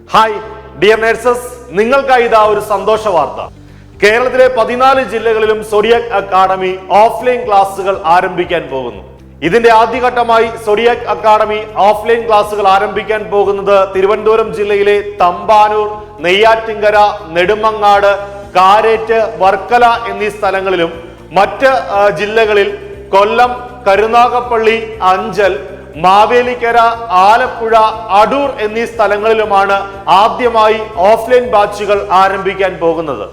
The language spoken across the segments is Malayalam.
ഹായ് ഡിയർ നേഴ്സസ് നിങ്ങൾക്കായി ഇതാ ഒരു സന്തോഷ വാർത്ത. കേരളത്തിലെ പതിനാല് ജില്ലകളിലും സൊറിയക് അക്കാഡമി ഓഫ്ലൈൻ ക്ലാസുകൾ ആരംഭിക്കാൻ പോകുന്നു. ഇതിന്റെ ആദ്യഘട്ടമായി സൊറിയക് അക്കാഡമി ഓഫ്ലൈൻ ക്ലാസുകൾ ആരംഭിക്കാൻ പോകുന്നത് തിരുവനന്തപുരം ജില്ലയിലെ തമ്പാനൂർ നെയ്യാറ്റിങ്കര നെടുമങ്ങാട് കാരേറ്റ് വർക്കല എന്നീ സ്ഥലങ്ങളിലും മറ്റ് ജില്ലകളിൽ കൊല്ലം കരുനാഗപ്പള്ളി അഞ്ചൽ മാവേലിക്കര ആലപ്പുഴ അടൂർ എന്നീ സ്ഥലങ്ങളിലുമാണ് ആദ്യമായി ഓഫ്ലൈൻ ബാച്ചുകൾ ആരംഭിക്കാൻ പോകുന്നത്.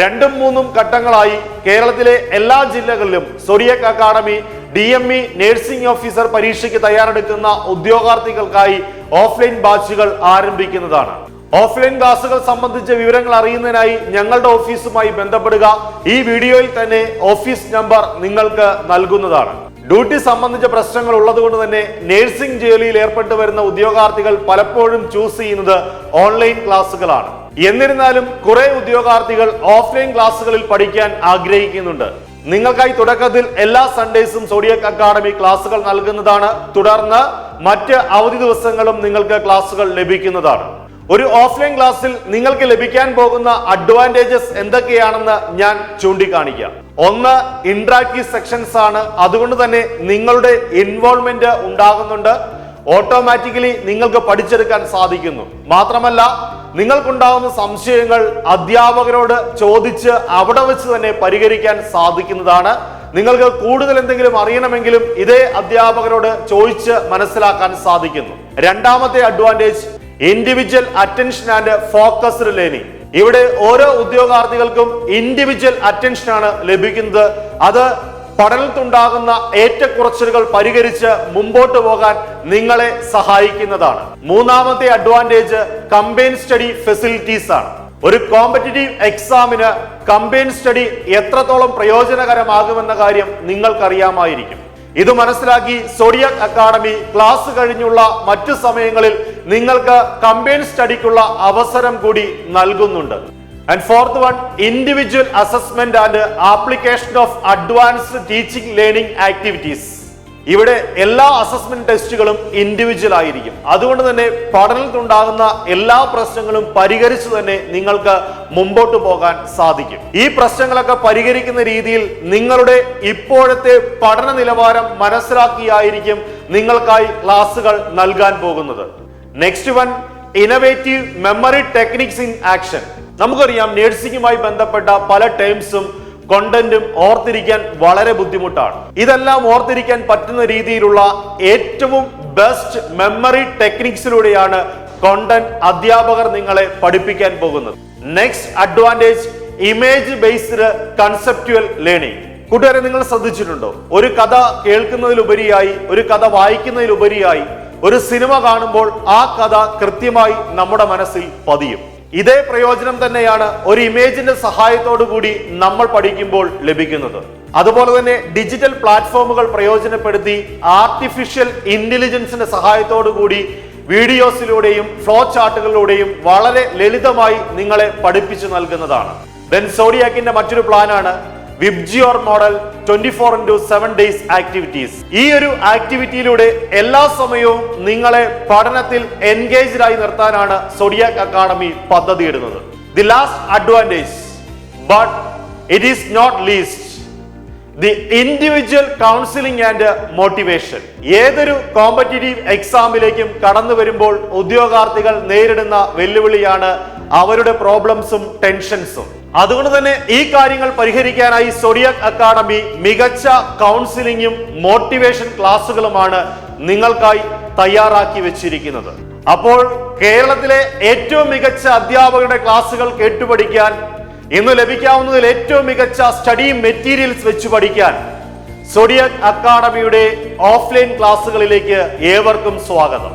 രണ്ടും മൂന്നും ഘട്ടങ്ങളായി കേരളത്തിലെ എല്ലാ ജില്ലകളിലും Zodiac academy D M E nursing officer പരീക്ഷയ്ക്ക് തയ്യാറെടുക്കുന്ന ഉദ്യോഗാർത്ഥികൾക്കായി ഓഫ്ലൈൻ ബാച്ചുകൾ ആരംഭിക്കുന്നതാണ്. ഓഫ്ലൈൻ ക്ലാസുകൾ സംബന്ധിച്ച വിവരങ്ങൾ അറിയുന്നതിനായി ഞങ്ങളുടെ ഓഫീസുമായി ബന്ധപ്പെടുക. ഈ വീഡിയോയിൽ തന്നെ ഓഫീസ് നമ്പർ നിങ്ങൾക്ക് നൽകുന്നതാണ്. ഡ്യൂട്ടി സംബന്ധിച്ച പ്രശ്നങ്ങൾ ഉള്ളതുകൊണ്ട് തന്നെ നഴ്സിംഗ് ജോലിയിൽ ഏർപ്പെട്ടു വരുന്ന ഉദ്യോഗാർത്ഥികൾ പലപ്പോഴും ചൂസ് ചെയ്യുന്നത് ഓൺലൈൻ ക്ലാസ്സുകളാണ്. എന്നിരുന്നാലും കുറെ ഉദ്യോഗാർത്ഥികൾ ഓഫ്ലൈൻ ക്ലാസ്സുകളിൽ പഠിക്കാൻ ആഗ്രഹിക്കുന്നുണ്ട്. നിങ്ങൾക്കായി തുടക്കത്തിൽ എല്ലാ സൺഡേസും സോഡിയക് അക്കാഡമി ക്ലാസ്സുകൾ നൽകുന്നതാണ്. തുടർന്ന് മറ്റ് അവധി ദിവസങ്ങളും നിങ്ങൾക്ക് ക്ലാസ്സുകൾ ലഭിക്കുന്നതാണ്. ഒരു ഓഫ്ലൈൻ ക്ലാസ്സിൽ നിങ്ങൾക്ക് ലഭിക്കാൻ പോകുന്ന അഡ്വാന്റേജസ് എന്തൊക്കെയാണെന്ന് ഞാൻ ചൂണ്ടിക്കാണിക്കാം. ഒന്ന് ഇൻട്രാക്റ്റീവ് സെക്ഷൻസ് ആണ്. അതുകൊണ്ട് തന്നെ നിങ്ങളുടെ ഇൻവോൾവ്മെന്റ് ഉണ്ടാകുന്നുണ്ട്. ഓട്ടോമാറ്റിക്കലി നിങ്ങൾക്ക് പഠിച്ചെടുക്കാൻ സാധിക്കുന്നു. മാത്രമല്ല നിങ്ങൾക്കുണ്ടാകുന്ന സംശയങ്ങൾ അധ്യാപകരോട് ചോദിച്ച് അവിടെ വെച്ച് തന്നെ പരിഹരിക്കാൻ സാധിക്കുന്നതാണ്. നിങ്ങൾക്ക് കൂടുതൽ എന്തെങ്കിലും അറിയണമെങ്കിലും ഇതേ അധ്യാപകരോട് ചോദിച്ച് മനസ്സിലാക്കാൻ സാധിക്കുന്നു. രണ്ടാമത്തെ advantage individual attention and focused learning ഇവിടെ ഓരോ ഉദ്യോഗാർത്ഥികൾക്കും ഇൻഡിവിജ്വൽ അറ്റൻഷൻ ആണ് ലഭിക്കുന്നത്. അത് പഠനത്തുണ്ടാകുന്ന ഏറ്റക്കുറച്ചിലുകൾ പരിഹരിച്ച് മുമ്പോട്ട് പോകാൻ നിങ്ങളെ സഹായിക്കുന്നതാണ്. മൂന്നാമത്തെ അഡ്വാന്റേജ് കമ്പൈൻ സ്റ്റഡി ഫെസിലിറ്റീസ് ആണ്. ഒരു കോമ്പറ്റീറ്റീവ് എക്സാമിന് കമ്പൈൻ സ്റ്റഡി എത്രത്തോളം പ്രയോജനകരമാകുമെന്ന കാര്യം നിങ്ങൾക്കറിയാമായിരിക്കും. ഇത് മനസ്സിലാക്കി സോഡിയാക് അക്കാഡമി ക്ലാസ് കഴിഞ്ഞുള്ള മറ്റു സമയങ്ങളിൽ നിങ്ങൾക്ക് കമ്പൈൻ സ്റ്റഡിക്കുള്ള അവസരം കൂടി നൽകുന്നുണ്ട്. And fourth one individual assessment and application of advanced teaching learning activities ഇവിടെ എല്ലാ അസസ്മെന്റ് ടെസ്റ്റുകളും ഇൻഡിവിജ്വൽ ആയിരിക്കും. അതുകൊണ്ട് തന്നെ പഠനത്തിലുണ്ടാകുന്ന എല്ലാ പ്രശ്നങ്ങളും പരിഹരിച്ചു തന്നെ നിങ്ങൾക്ക് മുമ്പോട്ട് പോകാൻ സാധിക്കും. ഈ പ്രശ്നങ്ങളൊക്കെ പരിഹരിക്കുന്ന രീതിയിൽ നിങ്ങളുടെ ഇപ്പോഴത്തെ പഠന നിലവാരം മനസ്സിലാക്കിയായിരിക്കും നിങ്ങൾക്കായി ക്ലാസുകൾ നൽകാൻ പോകുന്നത്. Next one innovative memory techniques in action നമുക്കറിയാം നേഴ്സിംഗുമായി ബന്ധപ്പെട്ട പല ടേംസും കോണ്ടന്റും ഓർത്തിരിക്കാൻ വളരെ ബുദ്ധിമുട്ടാണ്. ഇതെല്ലാം ഓർത്തിരിക്കാൻ പറ്റുന്ന രീതിയിലുള്ള ഏറ്റവും ബെസ്റ്റ് മെമ്മറി ടെക്നിക്സിലൂടെയാണ് കോണ്ടന്റ് അധ്യാപകർ നിങ്ങളെ പഠിപ്പിക്കാൻ പോകുന്നത്. Next advantage image based conceptual learning കൂട്ടുകാരെ നിങ്ങൾ ശ്രദ്ധിച്ചിട്ടുണ്ടോ? ഒരു കഥ കേൾക്കുന്നതിലുപരിയായി ഒരു കഥ വായിക്കുന്നതിലുപരിയായി ഒരു സിനിമ കാണുമ്പോൾ ആ കഥ കൃത്യമായി നമ്മുടെ മനസ്സിൽ പതിയും. ഇതേ പ്രയോജനം തന്നെയാണ് ഒരു ഇമേജിന്റെ സഹായത്തോടു കൂടി നമ്മൾ പഠിക്കുമ്പോൾ ലഭിക്കുന്നത്. അതുപോലെ തന്നെ ഡിജിറ്റൽ പ്ലാറ്റ്ഫോമുകൾ പ്രയോജനപ്പെടുത്തി ആർട്ടിഫിഷ്യൽ ഇന്റലിജൻസിന്റെ സഹായത്തോടു കൂടി വീഡിയോസിലൂടെയും ഫ്ലോ ചാർട്ടുകളിലൂടെയും വളരെ ലളിതമായി നിങ്ങളെ പഠിപ്പിച്ചു നൽകുന്നതാണ്. ദെൻ സോഡിയാക്കിന്റെ മറ്റൊരു പ്ലാനാണ് VIBGYOR model twenty four into seven days activities ഈ ഒരു ആക്ടിവിറ്റിയിലൂടെ എല്ലാ സമയവും നിങ്ങളെ പഠനത്തിൽ എൻഗേജ്ഡ് ആയി നിർത്താനാണ് സൊഡിയാക് അക്കാഡമി പദ്ധതി ഇടുന്നത് the last advantage but it is not least the individual counselling and motivation ഏതൊരു കോമ്പറ്റീറ്റീവ് എക്സാമിലേക്കും കടന്നു വരുമ്പോൾ ഉദ്യോഗാർത്ഥികൾ നേരിടുന്ന വെല്ലുവിളിയാണ് അവരുടെ പ്രോബ്ലംസും ടെൻഷൻസും അതുകൊണ്ട് തന്നെ ഈ കാര്യങ്ങൾ പരിഹരിക്കാനായി സൊഡിയക് അക്കാഡമി മികച്ച കൗൺസിലിംഗും മോട്ടിവേഷൻ ക്ലാസ്സുകളുമാണ് നിങ്ങൾക്കായി തയ്യാറാക്കി വെച്ചിരിക്കുന്നത്. അപ്പോൾ കേരളത്തിലെ ഏറ്റവും മികച്ച അധ്യാപകരുടെ ക്ലാസ്സുകൾ കേട്ടുപഠിക്കാൻ ഇന്ന് ലഭിക്കാവുന്നതിൽ ഏറ്റവും മികച്ച സ്റ്റഡി മെറ്റീരിയൽസ് വെച്ച് പഠിക്കാൻ സൊഡിയക് അക്കാഡമിയുടെ ഓഫ്ലൈൻ ക്ലാസ്സുകളിലേക്ക് ഏവർക്കും സ്വാഗതം.